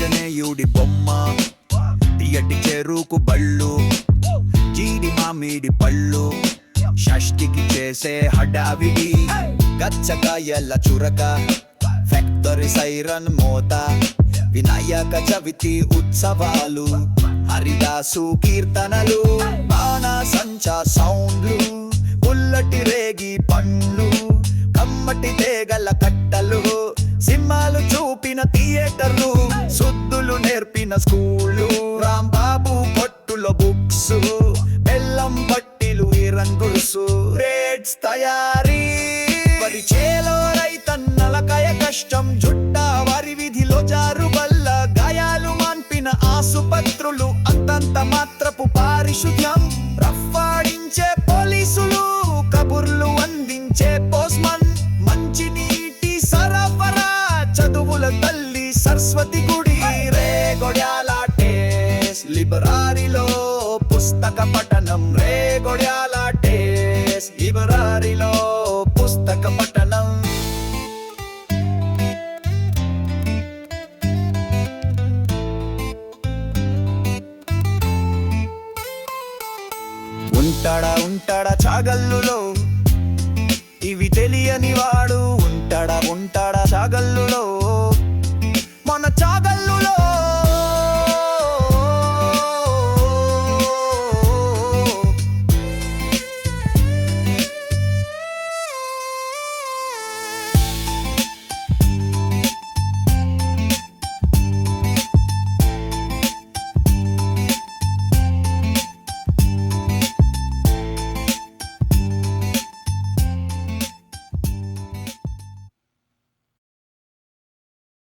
ఆంజనేయుడి బొమ్మ తీయటి చెరుకు బళ్ళు జీడి మామిడి పళ్ళు షష్టికి చేసే హడావిడి గచ్చకాయల చురక ఫ్యాక్టరీ సైరన్ మోత వినాయక చవితి ఉత్సవాలు హరిదాసు కీర్తనలు బాణా సౌండ్లు పుల్లటి రేగి పండ్లు కమ్మటి తేగల కట్టలు సినిమాలు చూపిన థియేటర్లు. నేర్పిన స్కూళ్ళు రాంబాబు పట్టుల బుక్స్. బెల్లం పట్టిలు ఈ రంగులుసు రేట్స్ తయారీ. పరిచేలో రైతన్నలకయ కష్టం. జుట్ట వారి విధిలో జారు బల్ల గాయాలు మాన్పిన ఆసుపత్రులు. అంతంత మాత్రపు పారిశుద్ధ్యం రఫాడించే పోలీసులు. కబుర్లు అందించే పోస్మన్ మంచి నీటి సరఫరా. చదువుల తల్లి సరస్వతి టేస్ పుస్తక పఠనం రే గొడ్యాల టేస్ లిబరారిలో పుస్తక పఠనం. ఉంటాడా ఉంటాడా చాగల్లులో? ఇవి తెలియని వాడు. ఉంటాడా ఉంటాడా చాగల్లులో?